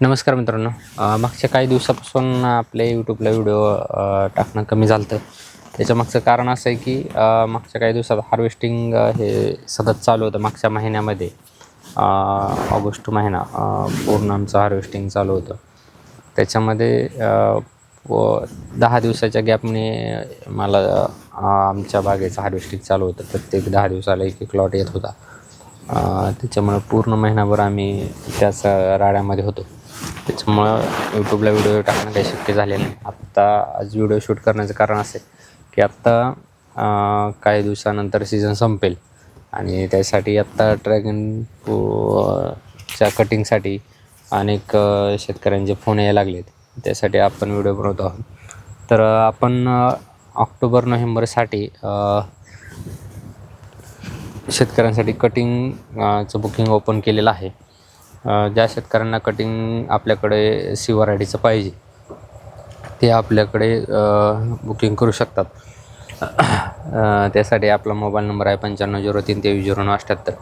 नमस्कार मित्रांनो. मागच्या काही दिवसापासून आपल्या यूट्यूबला व्हिडिओ टाकणं कमी झालं होतं त्याच्या मागचं कारण असं आहे की मागच्या काही दिवसात हार्वेस्टिंग हे सतत चालू होतं मागच्या महिन्यामध्ये. ऑगस्ट महिना पूर्ण आमचं हार्वेस्टिंग चालू होतं. त्याच्यामध्ये व दहा दिवसाच्या गॅपने मला आमच्या बागेचं हार्वेस्टिंग चालू होतं. प्रत्येक दहा दिवसाला एक एक लॉट येत होता. त्याच्यामुळं पूर्ण महिनाभर आम्ही त्याच राड्यामध्ये होतो. त्याच्यामुळं यूट्यूबला व्हिडिओ टाकणं काही शक्य झालेलं नाही. आत्ता आज व्हिडिओ शूट करण्याचं कारण असे की आत्ता काही दिवसानंतर सीझन संपेल. आणि त्यासाठी आत्ता ड्रॅगन च्या कटिंगसाठी अनेक शेतकऱ्यांचे फोन यायला लागलेत. त्यासाठी आपण व्हिडिओ बनवतो आहोत. तर आपण ऑक्टोबर नोव्हेंबरसाठी शेतकऱ्यांसाठी कटिंगचं बुकिंग ओपन केलेलं आहे. ज्या शेतकऱ्यांना कटिंग आपल्याकडे सी व्हरायटीचं पाहिजे ते आपल्याकडे बुकिंग करू शकतात. त्यासाठी आपला मोबाईल नंबर आहे पंच्याण्णव झिरो तीन तेवीस झिरो नऊ अठ्ठ्याहत्तर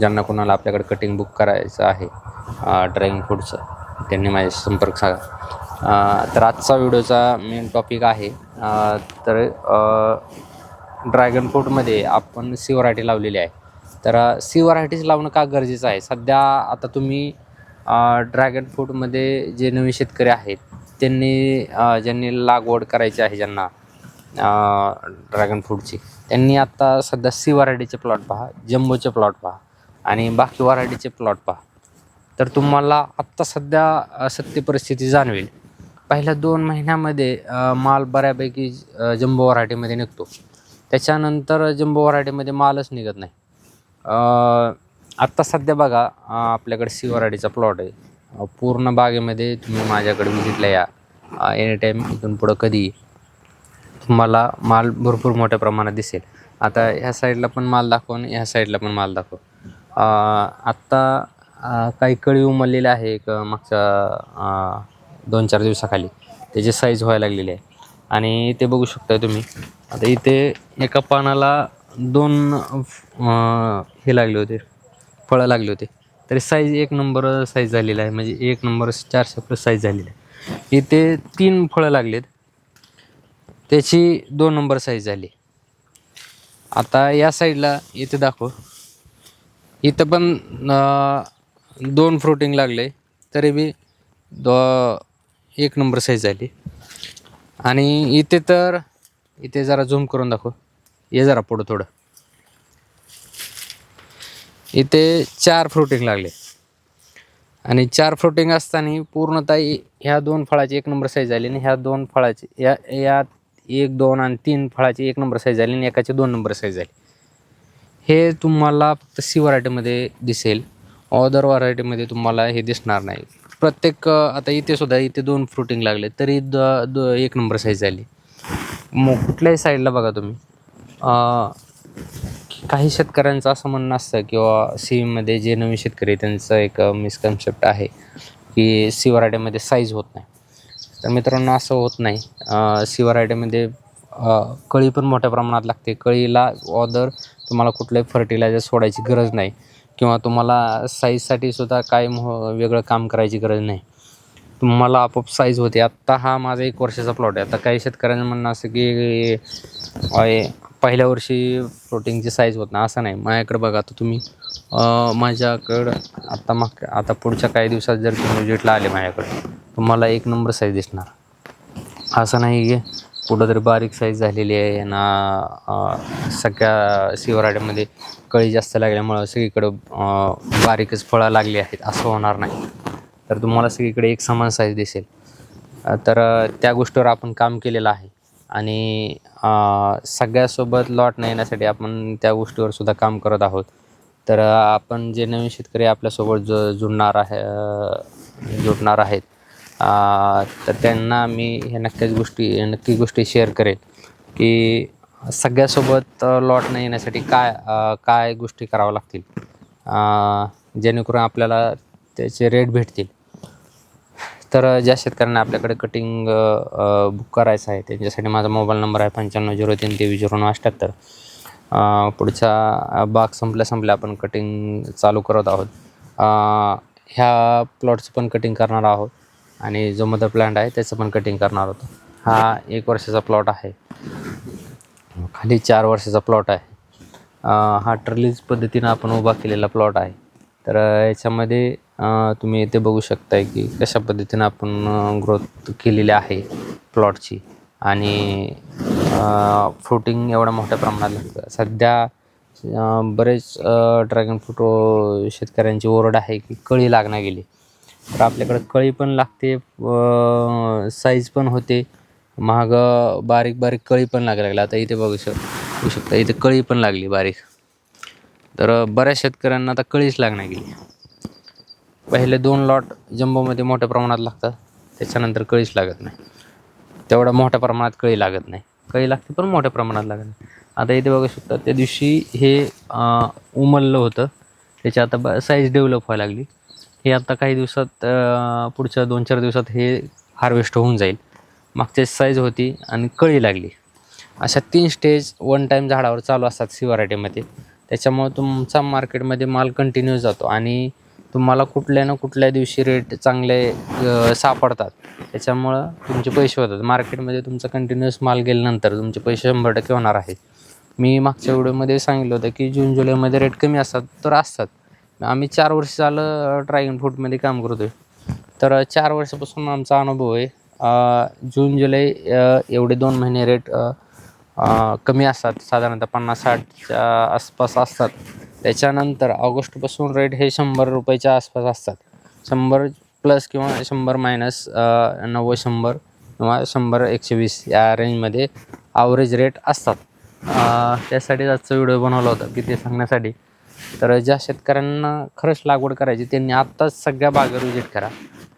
ज्यांना कोणाला आपल्याकडे कटिंग बुक करायचं आहे ड्रायविंग फूडचं त्यांनी माझ्याशी संपर्क साधा. तर आजचा व्हिडिओचा मेन टॉपिक आहे तर ड्रॅगन फ्रूटमध्ये आपण सी व्हरायटी लावलेली आहे. तर सी व्हरायटीज लावणं का गरजेचं आहे? सध्या आता तुम्ही ड्रॅगन फ्रूटमध्ये जे नवीन शेतकरी आहेत त्यांनी ज्यांनी लागवड करायची आहे ज्यांना ड्रॅगन फ्रूटची त्यांनी आत्ता सध्या सी व्हरायटीचे प्लॉट पहा जम्बोचे प्लॉट पहा आणि बाकी व्हरायटीचे प्लॉट पहा. तर तुम्हाला आत्ता सध्या सत्य परिस्थिती जाणवेल. पहिल्या दोन महिन्यामध्ये माल बऱ्यापैकी जम्बो व्हरायटीमध्ये निघतो. त्याच्यानंतर जम्बो व्हरायटीमध्ये मालच निघत नाही. आत्ता सध्या बघा आपल्याकडे सी व्हरायटीचा प्लॉट आहे पूर्ण बागेमध्ये तुम्ही माझ्याकडे विजिटला या. एनी टाईम इथून पुढं कधी तुम्हाला माल भरपूर मोठ्या प्रमाणात दिसेल. आता ह्या साईडला पण माल दाखव आणि ह्या साईडला पण माल दाखव. आत्ता काही कळी उमललेले आहे एक मागच्या दोन चार दिवसाखाली. त्याची साईज व्हायला लागलेली आहे. आणि ते बघू शकता तुम्ही. आता इथे एका पानाला दोन हे लागले होते फळं लागले होते. तरी साईज एक नंबर साईज झालेला आहे. म्हणजे एक नंबर चारशे प्लस साईज झालेला आहे. इथे तीन फळं लागलेत. त्याची दोन नंबर साईज झाली. आता या साईडला इथे दाखव. इथं पण दोन फ्रुटिंग लागले. तरी बी दो एक नंबर साईज झाली. आणि इथे तर इथे जरा झूम करून दाखव. ये जरा पुढं थोडं. इथे चार फ्रुटिंग लागले. आणि चार फ्रुटिंग असताना पूर्णतः ह्या दोन फळाची एक नंबर साईज झाली आणि ह्या दोन फळाची या यात एक दोन आणि तीन फळाची एक नंबर साईज झाली आणि एकाची दोन नंबर साईज झाली. हे तुम्हाला फक्त सी व्हरायटीमध्ये दिसेल ऑदर व्हरायटीमध्ये तुम्हाला हे दिसणार नाही. प्रत्येक आता इथे सुद्धा इथे दोन फ्रुटिंग लागले तरी द द एक नंबर साईज झाली. मग कुठल्याही साईडला बघा तुम्ही. काही शेतकऱ्यांचं असं म्हणणं असतं किंवा सीमध्ये जे नवीन शेतकरी त्यांचं एक मिसकन्सेप्ट आहे की सी साईज होत नाही. तर मित्रांनो असं होत नाही. सी कळी पण मोठ्या प्रमाणात लागते. कळीला ऑदर तुम्हाला कुठलंही फर्टिलायझर सोडायची गरज नाही. किंवा तुम्हाला साईजसाठी सुद्धा काय मो वेगळं काम करायची गरज नाही. तुम्हाला आपोआप साईज होते. आत्ता हा माझा एक वर्षाचा प्लॉट आहे. आता काही शेतकऱ्यांचं म्हणणं असं की पहिल्या वर्षी प्लॉटिंगची साईज होत ना असं नाही. माझ्याकडे बघा आता तुम्ही. माझ्याकडं आत्ता मग आता पुढच्या काही दिवसात जर तुम्ही विजिटला आले माझ्याकडे तुम्हाला एक नंबर साईज दिसणार. असं नाही की कुठंतरी बारीक साईज झालेली आहे ना सगळ्या शिवराड्यामध्ये कळी जास्त लागल्यामुळं सगळीकडं बारीकच फळं लागली आहेत. असं होणार नाही. तर तुम्हाला सगळीकडे एक समान साईज दिसेल. तर त्या गोष्टीवर आपण काम केलेलं आहे. आणि सगळ्यासोबत लॉट न येण्यासाठी आपण त्या गोष्टीवर सुद्धा काम करत आहोत. तर आपण जे नवीन शेतकरी आपल्यासोबत ज जुडणार आहे जुडणार आहेत तर त्यांना मी ह्या नक्कीच गोष्टी नक्की गोष्टी शेअर करेल की सगळ्यासोबत लॉट न येण्यासाठी काय काय गोष्टी कराव्या लागतील. जेणेकरून आपल्याला त्याचे रेट भेटतील. तर ज्या शेतकऱ्यांना आपल्याकडे कटिंग बुक करायचं आहे त्यांच्यासाठी माझा मोबाईल नंबर आहे पंच्याण्णव झिरो तीन तेवीस झिरो नऊ अठ्ठ्याहत्तर पुढचा बाग संपल्या संपल्या आपण कटिंग चालू करत आहोत. ह्या प्लॉटचं पण कटिंग करणार आहोत. आणि जो मदर प्लांट आहे त्याचं पण कटिंग करणार होतो. हा एक वर्षाचा प्लॉट आहे. खाली चार वर्षाचा प्लॉट आहे. हा ट्रलीज पद्धतीनं आपण उभा केलेला प्लॉट आहे. तर याच्यामध्ये तुम्ही इथे बघू शकताय की कशा पद्धतीनं आपण ग्रोथ केलेली आहे प्लॉटची आणि फ्रुटिंग एवढ्या मोठ्या प्रमाणात लागतं. सध्या बरेच ड्रॅगन फ्रूट शेतकऱ्यांची ओरड आहे की कळी लागणार गेली. तर आपल्याकडं कळी पण लागते साईज पण होते. महाग बारीक बारीक कळी पण लागायला लागली आता इथे बघू शक बघू शकता इथे कळी पण लागली बारीक. तर बऱ्याच शेतकऱ्यांना आता कळीच लागणार गेली. पहिले दोन लॉट जम्बोमध्ये मोठ्या प्रमाणात लागतात. त्याच्यानंतर कळीच लागत नाही. तेवढ्या मोठ्या प्रमाणात कळी लागत नाही. कळी लागते पण मोठ्या प्रमाणात लागत नाही. आता इथे बघू शकता त्या दिवशी हे उमललं होतं. त्याची आता ब साईज डेव्हलप व्हायला लागली. हे आता काही दिवसात पुढच्या दोन चार दिवसात हे हार्वेस्ट होऊन जाईल. मागच्या साईज होती आणि कळी लागली. अशा तीन स्टेज वन टाईम झाडावर चालू असतात सी व्हरायटीमध्ये त्याच्यामुळं तुमचा मार्केटमध्ये माल कंटिन्यू जातो आणि तुम्हाला कुठल्या ना कुठल्या दिवशी रेट चांगले सापडतात. त्याच्यामुळं तुमचे पैसे होतात. मार्केटमध्ये तुमचा कंटिन्युअस माल गेल्यानंतर तुमचे पैसे शंभर टक्के होणार आहे. मी मागच्या व्हिडिओमध्ये सांगितलं होतं की जून जुलैमध्ये रेट कमी असतात तर असतात. आम्ही चार वर्ष झालं ड्रॅगन फ्रूटमध्ये काम करतो आहे तर चार वर्षापासून आमचा अनुभव आहे जून जुलै एवढे दोन महिने रेट कमी असतात. साधारणतः पन्नास साठच्या आसपास असतात. त्याच्यानंतर ऑगस्टपासून रेट हे शंभर रुपयाच्या आसपास असतात. शंभर प्लस किंवा शंभर मायनस नव्वद शंभर किंवा शंभर एकशे वीस या रेंजमध्ये ॲव्हरेज रेट असतात. त्यासाठी त्यासाठीच आजचा व्हिडिओ बनवला होता की ते सांगण्यासाठी. तर ज्या शेतकऱ्यांना खरंच लागवड करायची त्यांनी आत्ताच सगळ्या बागेवर विजिट करा.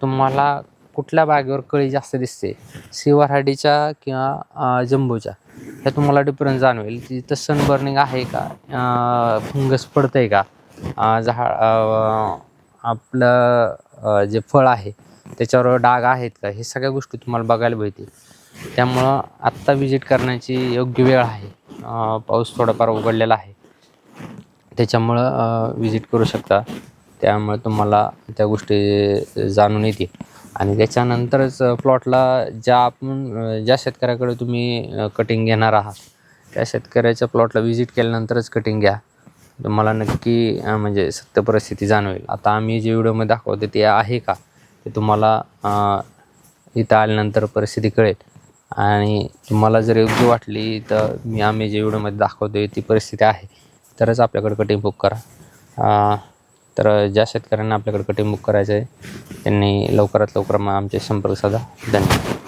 तुम्हाला कुठल्या बागेवर कळी जास्त दिसते? सिवाराडीच्या किंवा जंबूच्या ह्या तुम्हाला डिफरन्स जाणवेल तिथं सनबर्निंग आहे का? फंगस पडतं आहे का? झाड आपलं जे फळ आहे त्याच्यावर डाग आहेत का? हे सगळ्या गोष्टी तुम्हाला बघायला मिळतील. त्यामुळं आत्ता विजिट करण्याची योग्य वेळ आहे. पाऊस थोडाफार उघडलेला आहे. त्याच्यामुळं विजिट करू शकता. त्यामुळे तुम्हाला त्या गोष्टी जाणून येतील. आणि त्याच्यानंतरच प्लॉटला ज्या आपण ज्या शेतकऱ्याकडे तुम्ही कटिंग घेणार आहात त्या शेतकऱ्याच्या प्लॉटला व्हिजिट केल्यानंतरच कटिंग घ्या. तुम्हाला नक्की म्हणजे सत्य परिस्थिती जाणवेल. आता आम्ही जे व्हिडिओमध्ये दाखवतो ते आहे का? ते तुम्हाला इथं आल्यानंतर परिस्थिती कळेल. आणि तुम्हाला जर योग्य वाटली तर मी आम्ही जे व्हिडिओमध्ये दाखवतो ती परिस्थिती आहे. तरच आपल्याकडे कटिंग बुक करा. तर ज्या शेतकऱ्यांना आपल्याकडे कटिंग बुक करायचं आहे त्यांनी लवकरात लवकर मग आमचे संपर्क साधा. धन्यवाद.